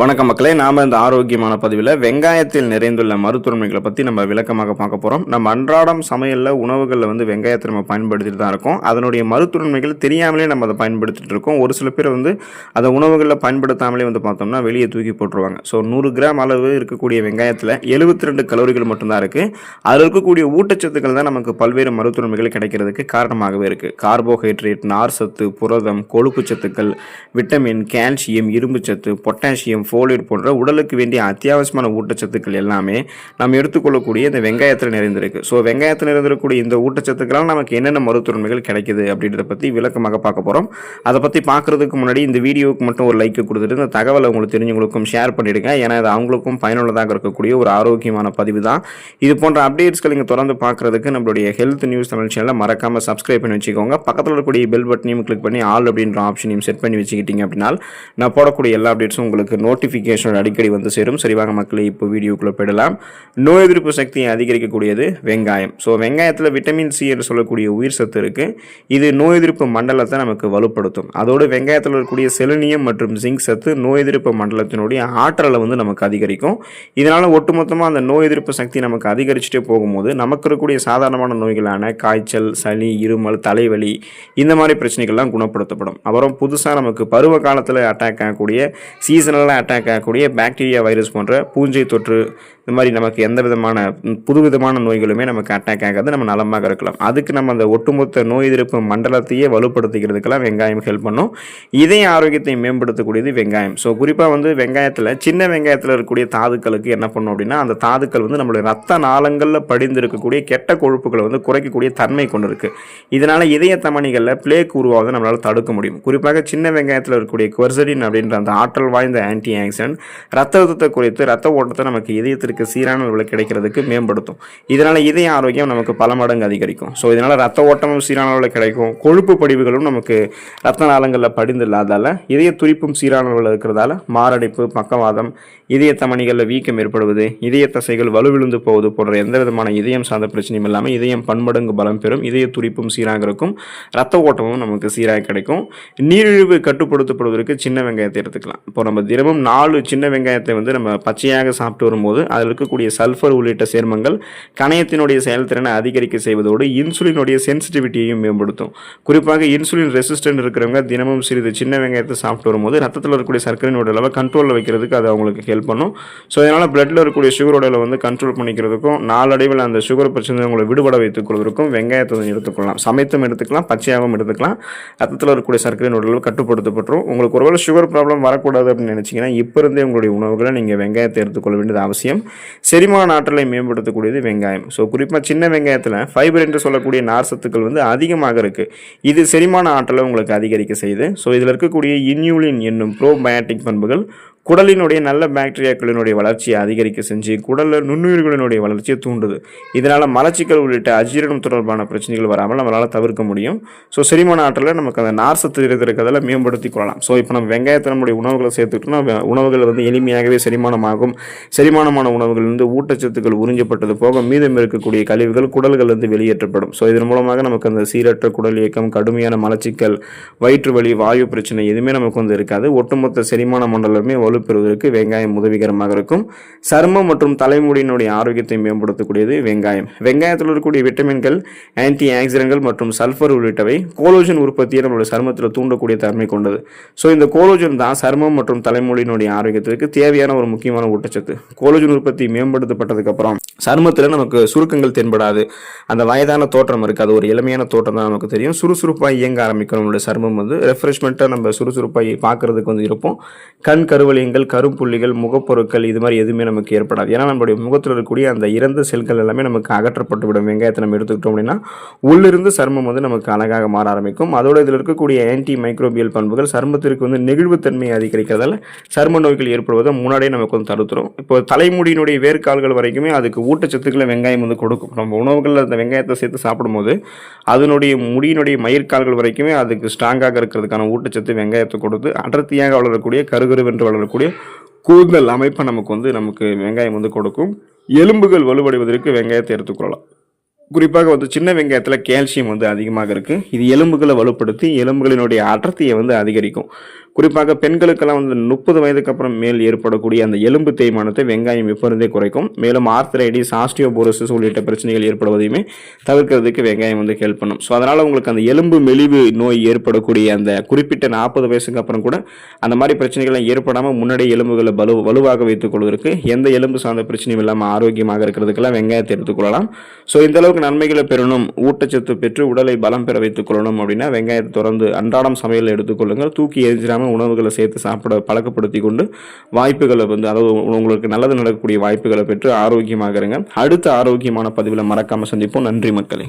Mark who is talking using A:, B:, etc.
A: வணக்கம் மக்களே நாம இந்த ஆரோக்கியமான பதிவில் வெங்காயத்தில் நிறைந்துள்ள மருத்துவமைகளை பற்றி நம்ம விளக்கமாக பார்க்க போகிறோம் நம்ம அன்றாடம் சமையலில் உணவுகளில் வந்து வெங்காயத்தை நம்ம பயன்படுத்திட்டு தான் இருக்கோம். அதனுடைய மருத்துவமைகள் தெரியாமலே நம்ம அதை பயன்படுத்திட்டு இருக்கோம். ஒரு சில பேர் வந்து அதை உணவுகளில் பயன்படுத்தாமலே வந்து பார்த்தோம்னா வெளியே தூக்கி போட்டுருவாங்க. ஸோ நூறு கிராம் அளவு இருக்கக்கூடிய வெங்காயத்தில் எழுபத்தி ரெண்டு கலோரிகள் மட்டும்தான் இருக்குது அதில் இருக்கக்கூடிய ஊட்டச்சத்துக்கள் தான் நமக்கு பல்வேறு மருத்துவமைகள் கிடைக்கிறதுக்கு காரணமாகவே இருக்குது கார்போஹைட்ரேட் நார் சத்து புரதம் கொழுப்பு சத்துக்கள் விட்டமின் கால்சியம் இரும்பு சத்து பொட்டாசியம் ஃபோலேட் போன்ற உடலுக்கு வேண்டிய அத்தியாவசியமான ஊட்டச்சத்துக்கள் எல்லாமே நம்ம எடுத்துக்கொள்ளக்கூடிய இந்த வெங்காயத்தில் நிறைந்திருக்கு. ஸோ வெங்காயத்தில் நிறைந்திருக்கக்கூடிய இந்த ஊட்டச்சத்துக்களால் நமக்கு என்னென்ன மருத்துவன்மைகள் கிடைக்குது அப்படின்றத பற்றி விளக்கமாக பார்க்க போகிறோம் அதை பற்றி பார்க்குறதுக்கு முன்னாடி இந்த வீடியோவுக்கு மட்டும் ஒரு லைக் கொடுத்துட்டு இந்த தகவலை உங்களுக்கு தெரிஞ்சவங்களுக்கும் ஷேர் பண்ணிவிடுங்க ஏன்னா இது அவங்களுக்கும் பயனுள்ளதாக இருக்கக்கூடிய ஒரு ஆரோக்கியமான பதிவு தான். இது போன்ற அப்டேட்ஸ்கள் நீங்கள் தொடர்ந்து பார்க்குறதுக்கு நம்மளுடைய ஹெல்த் நியூஸ் தமிழ் சேனலை மறக்காமல் சப்ஸ்கிரைப் பண்ணி வச்சுக்கோங்க. பக்கத்தில் இருக்கக்கூடிய பெல் பட்டனையும் கிளிக் பண்ணி ஆல் அப்படின்ற ஆப்ஷனையும் செட் பண்ணி வச்சுக்கிட்டீங்க அப்படின்னா நான் போடக்கூடிய எல்லா அப்டேட்ஸும் உங்களுக்கு நோட்டிஃபிகேஷன் அடிக்கடி வந்து சேரும். சரி வாங்க இப்போ வீடியோக்குள்ளே போயிடலாம். நோய் எதிர்ப்பு சக்தியை அதிகரிக்கக்கூடியது வெங்காயம். ஸோ வெங்காயத்தில் விட்டமின் சி என்று சொல்லக்கூடிய உயிர் சத்து இருக்குது இது நோய் எதிர்ப்பு மண்டலத்தை நமக்கு வலுப்படுத்தும். அதோடு வெங்காயத்தில் இருக்கக்கூடிய செலினியம் மற்றும் ஜிங்க் சத்து நோய் எதிர்ப்பு மண்டலத்தினுடைய ஆற்றலை வந்து நமக்கு அதிகரிக்கும். இதனால் ஒட்டுமொத்தமாக அந்த நோய் எதிர்ப்பு சக்தி நமக்கு அதிகரிச்சுட்டே போகும்போது நமக்கு இருக்கக்கூடிய சாதாரணமான நோய்களான காய்ச்சல் சளி இருமல் தலைவலி இந்த மாதிரி பிரச்சனைகள்லாம் குணப்படுத்தப்படும். அப்புறம் புதுசாக நமக்கு பருவ காலத்தில் அட்டாக் ஆகக்கூடிய சீசனலாக அட்டாக் ஆகக்கூடிய பாக்டீரியா வைரஸ் போன்ற பூஞ்சை தொற்று இந்த மாதிரி நமக்கு எந்த விதமான புது விதமான நோய்களுமே நமக்கு அட்டாக் ஆகாது நம்ம நலமாக இருக்கலாம். அதுக்கு நம்ம அந்த ஒட்டுமொத்த நோய் எதிர்ப்பு மண்டலத்தையே வலுப்படுத்திக்கிறதுக்கெல்லாம் வெங்காயம் ஹெல்ப் பண்ணும். இதய ஆரோக்கியத்தை மேம்படுத்தக்கூடியது வெங்காயம். ஸோ குறிப்பாக வந்து வெங்காயத்தில் சின்ன வெங்காயத்தில் இருக்கக்கூடிய தாதுக்களுக்கு என்ன பண்ணும் அப்படின்னா அந்த தாதுக்கள் வந்து நம்மளுடைய ரத்த நாளங்களில் படிந்து இருக்கக்கூடிய கெட்ட கொழுப்புகளை வந்து குறைக்கக்கூடிய தன்மை கொண்டு இருக்குது இதனால் இதய தமணிகளில் பிளேக் உருவாவதை நம்மளால் தடுக்க முடியும். குறிப்பாக சின்ன வெங்காயத்தில் இருக்கக்கூடிய குவர்சடின் அப்படின்ற அந்த ஆற்றல் வாய்ந்த ஆன்டி ஆக்சிடென்ட் ரத்த அழுத்தத்தை குறைத்து ரத்த ஓட்டத்தை நமக்கு இதயத்திற்கு சீரான அளவில் கிடைக்கிறதுக்கு மேம்படுத்தும். இதனால இதய ஆரோக்கியம் நமக்கு பல மடங்கு அதிகரிக்கும். ஸோ இதனால் ரத்த ஓட்டமும் சீரான அளவில் கிடைக்கும். கொழுப்பு படிவுகளும் நமக்கு ரத்த நாளங்களில் படிந்து இல்லாதால் இதய துடிப்பும் சீரான அளவில் இருக்கிறதால மாரடைப்பு பக்கவாதம் இதய தமணிகளில் வீக்கம் ஏற்படுவது இதய தசைகள் வலுவிழுந்து போவது போன்ற எந்த விதமான இதயம் சார்ந்த பிரச்சனையும் இல்லாமல் இதயம் பன்மடங்கு பலம் பெறும் இதய துடிப்பும் சீராக இருக்கும் ரத்த ஓட்டமும் நமக்கு சீராக கிடைக்கும். நீரிழிவு கட்டுப்படுத்தப்படுவதற்கு சின்ன வெங்காயத்தை எடுத்துக்கலாம். இப்போ நம்ம தினமும் நாலு சின்ன வெங்காயத்தை வந்து நம்ம பச்சையாக சாப்பிட்டு வரும்போது அதில் இருக்கக்கூடிய சல்ஃபர் உள்ளிட்ட சேர்மங்கள் கணையத்தினுடைய செயல்திறனை அதிகரிக்க செய்வதோடு இன்சுலினுடைய சென்சிட்டிவிட்டியையும் மேம்படுத்தும். குறிப்பாக இன்சுலின் ரெசிஸ்டன்ட் இருக்கிறவங்க தினமும் சிறிது சின்ன வெங்காயத்தை சாப்பிட்டு வரும்போது ரத்தத்தில் இருக்கக்கூடிய சர்க்கரையினோட அளவை கண்ட்ரோலில் வைக்கிறதுக்கு அது அவங்களுக்கு ஹெல்ப் பண்ணும். ஸோ இதனால் பிளட்டில் இருக்கக்கூடிய சுகரோட அளவு வந்து கண்ட்ரோல் பண்ணிக்கிறதுக்கும் நாளடைவில் அந்த சுகர் பிரச்சனை உங்களை விடுபட வைத்துக் கொள்வதற்கும் வெங்காயத்தை எடுத்துக்கொள்ளலாம். சமைத்தும் எடுத்துக்கலாம் பச்சையாகவும் எடுத்துக்கலாம். ரத்தத்தில் இருக்கக்கூடிய சர்க்கரையினோட அளவு கட்டுப்படுத்தப்பட்டுரும். உங்களுக்கு ஒருவேளை சுகர் ப்ராப்ளம் வரக்கூடாது அப்படின்னு நினச்சிங்கன்னா இப்போ இருந்தே உங்களுடைய உணவுகளை நீங்கள் வெங்காயத்தை எடுத்துக்கொள்ள வேண்டியது அவசியம். செரிமான ஆற்றலை மேம்படுத்தக்கூடியது வெங்காயம். ஸோ குறிப்பாக சின்ன வெங்காயத்தில் ஃபைபர் என்று சொல்லக்கூடிய நார் சத்துக்கள் வந்து அதிகமாக இருக்குது இது செரிமான ஆற்றலை உங்களுக்கு அதிகரிக்க செய்யுது. ஸோ இதில் இருக்கக்கூடிய இன்யூலின் என்னும் ப்ரோபயாட்டிக் பண்புகள் குடலினுடைய நல்ல பாக்டீரியாக்களினுடைய வளர்ச்சியை அதிகரிக்க செஞ்சு குடலில் நுண்ணுயிர்களினுடைய வளர்ச்சியை தூண்டுது. இதனால் மலச்சிக்கல் உள்ளிட்ட அஜீரணம் தொடர்பான பிரச்சனைகள் வராமல் நம்மளால் தவிர்க்க முடியும். ஸோ செரிமான ஆற்றலை நமக்கு அந்த நார் சத்து இருக்கிறதில் மேம்படுத்தி கொள்ளலாம். ஸோ இப்போ நம்ம வெங்காயத்தை நம்முடைய உணவுகளை சேர்த்துக்கிட்டோம்னா உணவுகள் வந்து எளிமையாகவே செரிமானமாகும். செரிமானமான உணவுகள் வந்து ஊட்டச்சத்துக்கள் உறிஞ்சப்பட்டது போக மீதம் இருக்கக்கூடிய கழிவுகள் குடல்கள் வந்து வெளியேற்றப்படும். ஸோ இதன் மூலமாக நமக்கு அந்த சீரற்ற குடல் இயக்கம் கடுமையான மலச்சிக்கல் வயிற்று வலி வாயு பிரச்சனை எதுவுமே நமக்கு வந்து இருக்காது. ஒட்டுமொத்த செரிமான மண்டலமே பெறுவதற்கு வெங்காயம் உதவிகரமாக இருக்கும். சருமம் மற்றும் தலைமுடியினுடைய ஆரோக்கியத்தை மேம்படுத்தக்கூடியது வெங்காயம். வெங்காயத்தில் இருக்கக்கூடிய விட்டமின்கள் ஆன்டி ஆக்சிடென்ட்கள் மற்றும் சல்ஃபர் உள்ளிட்டவை கோலோஜன் உற்பத்தியை நம்மளுடைய சருமத்தில் தூண்டக்கூடிய தன்மை கொண்டது. ஸோ இந்த கோலோஜன் தான் சருமம் மற்றும் தலைமுடியினுடைய ஆரோக்கியத்திற்கு தேவையான ஒரு முக்கியமான ஊட்டச்சத்து. கோலோஜன் உற்பத்தி மேம்படுத்தப்பட்டதுக்கு அப்புறம் சருமத்தில் நமக்கு சுருக்கங்கள் தென்படாது. அந்த வயதான தோற்றம் இருக்குது அது ஒரு இளமையான தோற்றம் தான் நமக்கு தெரியும். சுறுசுறுப்பாக இயங்க ஆரம்பிக்கும் நம்மளுடைய சருமம் வந்து ரெஃப்ரெஷ்மெண்ட்டாக நம்ம சுறுசுறுப்பாக பார்க்கறதுக்கு வந்து இருப்போம். கண் கருவலியங்கள் கரும்புள்ளிகள் முகப்பொருட்கள் இது மாதிரி எதுவுமே நமக்கு ஏற்படாது. ஏன்னா நம்மளுடைய முகத்தில் இருக்கக்கூடிய அந்த இறந்த செல்கள் எல்லாமே நமக்கு அகற்றப்பட்டு விடும் வெங்காயத்தை நம்ம எடுத்துக்கிட்டோம் அப்படின்னா உள்ளிருந்து சருமம் வந்து நமக்கு அழகாக மாற ஆரம்பிக்கும். அதோட இதில் இருக்கக்கூடிய ஆன்டி மைக்ரோபியல் பண்புகள் சருமத்திற்கு வந்து நெகிழ்வுத்தன்மையை அதிகரிக்கிறதால சரும நோய்கள் ஏற்படுவதை முன்னாடியே நமக்கு வந்து தடுத்துரும். இப்போ தலைமுடியினுடைய வேர்க்கால்கள் வரைக்குமே அதுக்கு ஊட்டச்சத்துக்களை வெங்காயம் வந்து கொடுக்கும். நம்ம உணவுகளில் அந்த வெங்காயத்தை சேர்த்து சாப்பிடும்போது அதனுடைய முடியினுடைய மயிர்கால்கள் வரைக்குமே அதுக்கு ஸ்ட்ராங்காக இருக்கிறதுக்கான ஊட்டச்சத்து வெங்காயத்தை கொடுத்து அடர்த்தியாக வளரக்கூடிய கருகருவென்று வளரக்கூடிய கூந்தல் அமைப்பை நமக்கு வந்து நமக்கு வெங்காயம் வந்து கொடுக்கும். எலும்புகள் வலுவடைவதற்கு வெங்காயத்தை எடுத்துக்கொள்ளலாம் குறிப்பாக வந்து சின்ன வெங்காயத்தில் கால்சியம் வந்து அதிகமாக இருக்குது இது எலும்புகளை வலுப்படுத்தி எலும்புகளினுடைய அடர்த்தியை வந்து அதிகரிக்கும். குறிப்பாக பெண்களுக்கெல்லாம் வந்து முப்பது வயதுக்கு அப்புறம் மேல் ஏற்படக்கூடிய அந்த எலும்பு தேய்மானத்தை வெங்காயம் எப்பொழுதே குறைக்கும். மேலும் ஆர்த்தரைடிஸ் ஆஸ்டியோபோரோசிஸ் உள்ளிட்ட பிரச்சனைகள் ஏற்படுவதையுமே தவிர்க்கிறதுக்கு வெங்காயம் வந்து ஹெல்ப் பண்ணும். ஸோ அதனால் உங்களுக்கு அந்த எலும்பு மெலிவு நோய் ஏற்படக்கூடிய அந்த குறிப்பிட்ட நாற்பது வயசுக்கு அப்புறம் கூட அந்த மாதிரி பிரச்சனைகள்லாம் ஏற்படாமல் முன்னாடி எலும்புகளை வலு வலுவாக வைத்துக் கொள்வதற்கு எந்த எலும்பு சார்ந்த பிரச்சனையும் இல்லாமல் ஆரோக்கியமாக இருக்கிறதுக்கெல்லாம் வெங்காயத்தை எடுத்துக்கொள்ளலாம் ஸோ இந்த அளவுக்கு நன்மைகளை பெறணும் ஊட்டச்சத்து பெற்று உடலை பலம் பெற வைத்துக் கொள்ளணும் அப்படின்னா வெங்காயத்தை தொடர்ந்து அன்றாடம் சமையல் எடுத்துக்கொள்ளுங்கள் தூக்கி எரிஞ்சிடாமல் உணவுகளை சேர்த்து சாப்பிட பழக்கப்படுத்தி கொண்டு வாய்ப்புகளை வந்து அதாவது உங்களுக்கு நல்லது நடக்கக்கூடிய வாய்ப்புகளை பெற்று ஆரோக்கியமாக இருங்க அடுத்த ஆரோக்கியமான பதிவில் மறக்காமல் சந்திப்போம். நன்றி மக்களே.